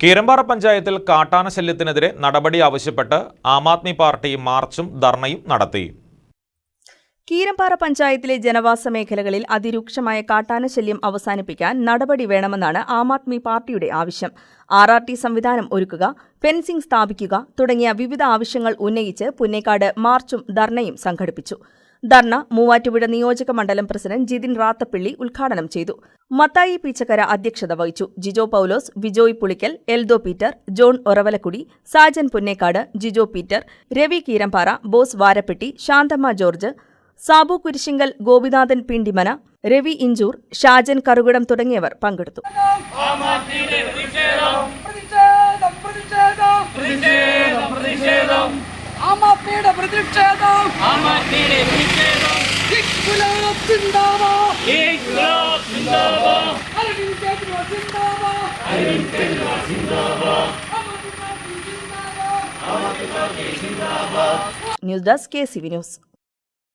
കീരമ്പാറ പഞ്ചായത്തിൽ കാട്ടാന ശല്യത്തിനെതിരെ നടപടി ആവശ്യപ്പെട്ട് ആം ആദ്മി പാർട്ടി മാർച്ചും ധർണയും നടത്തി. കീരമ്പാറ പഞ്ചായത്തിലെ ജനവാസ മേഖലകളിൽ അതിരൂക്ഷമായ കാട്ടാന ശല്യം അവസാനിപ്പിക്കാൻ നടപടി വേണമെന്നാണ് ആം ആദ്മി പാർട്ടിയുടെ ആവശ്യം. ആർ ആർ ടി സംവിധാനം ഒരുക്കുക ഫെൻസിംഗ് സ്ഥാപിക്കുക തുടങ്ങിയ വിവിധ ആവശ്യങ്ങൾ ഉന്നയിച്ച് പുന്നേക്കാട് മാർച്ചും ധർണയും സംഘടിപ്പിച്ചു. ധർണ മൂവാറ്റുപുഴ നിയോജക മണ്ഡലം പ്രസിഡന്റ് ജിതിൻ റാത്തപ്പിള്ളി ഉദ്ഘാടനം ചെയ്തു. മത്തായി പീച്ചക്കര അധ്യക്ഷത വഹിച്ചു. Jijo Paulose Vijoy Pulickal Eldho Peter John ഒറവലക്കുടി Sajan Punnekkad Jijo Peter Ravi Keerampara Bose Varappetty Santhamma George Sabu Kurisingal Gopinathan Pindimana Ravi Inchoor Shajan Karukadam തുടങ്ങിയവർ പങ്കെടുത്തു. പ്രതിഷേധം. പ്രതിഷേധം പ്രതിഷേധം. പ്രതിഷേധം പ്രതിഷേധം. ഇൻക്ലാബ് സിന്ദാബാദ് ഇൻക്ലാബ് സിന്ദാബാദ് അരവിന്ദ് കെജ്രിവാൾ സിന്ദാബാദ് അരവിന്ദ് കെജ്രിവാൾ സിന്ദാബാദ് ആം ആദ്മി പാർട്ടി സിന്ദാബാദ് news desk K C V news